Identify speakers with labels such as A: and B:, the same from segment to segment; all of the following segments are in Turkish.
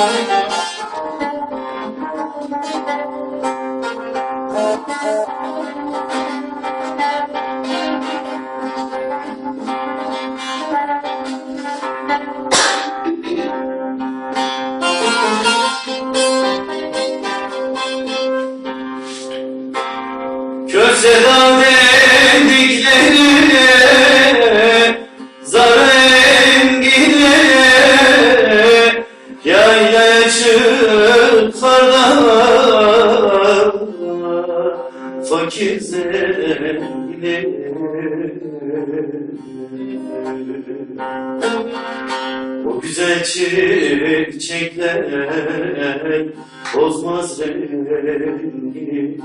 A: Kör sevda Zengin o güzel çiçekler bozmaz rengi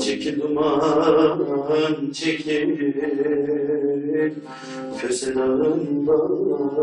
A: Çekil duman çekil. Köse dağın başına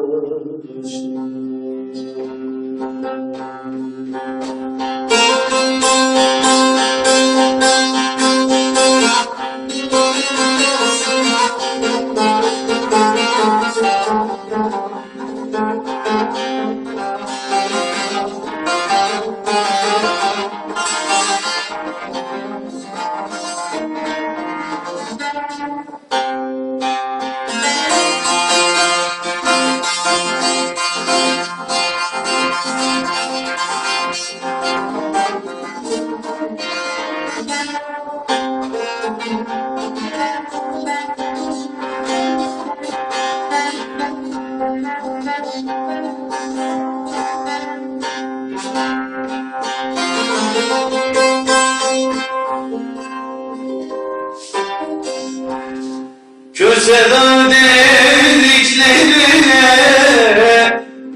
A: Köseden dediklerine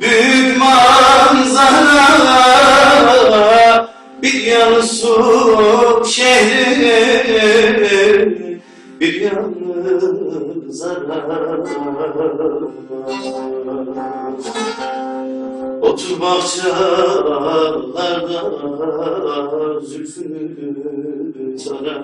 A: büyük manzara bir yanı su şehri bir zarar Otur bahçelerde zülfünü tarar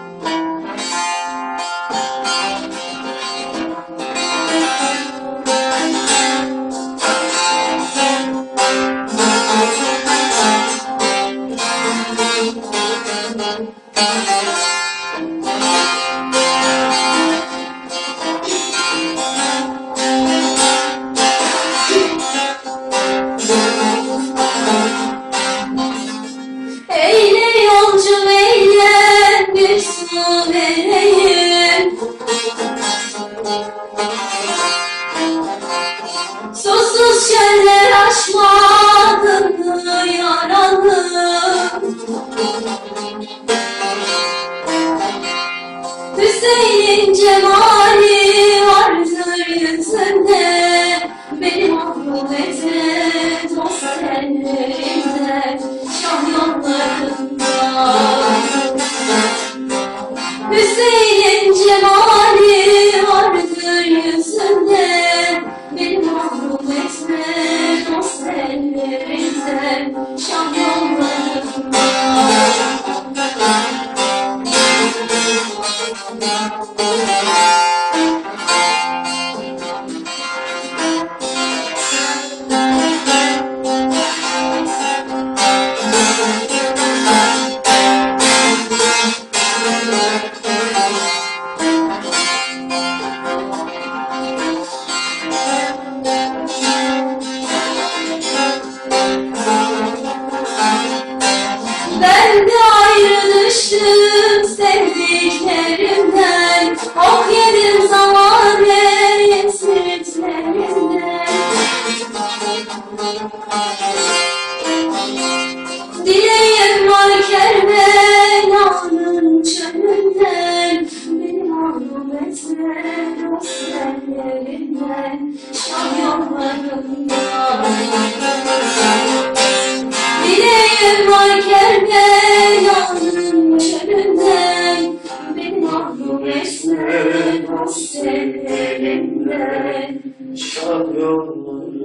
B: Eyle yolcu eyle su vereyim Susuz çöller Hüseyin cemali vardır yüzünde. Beni mahrum etme dost ellerinden Şah yollarında. Hüseyin Thank you. 한다. ellerimle
A: şad yolları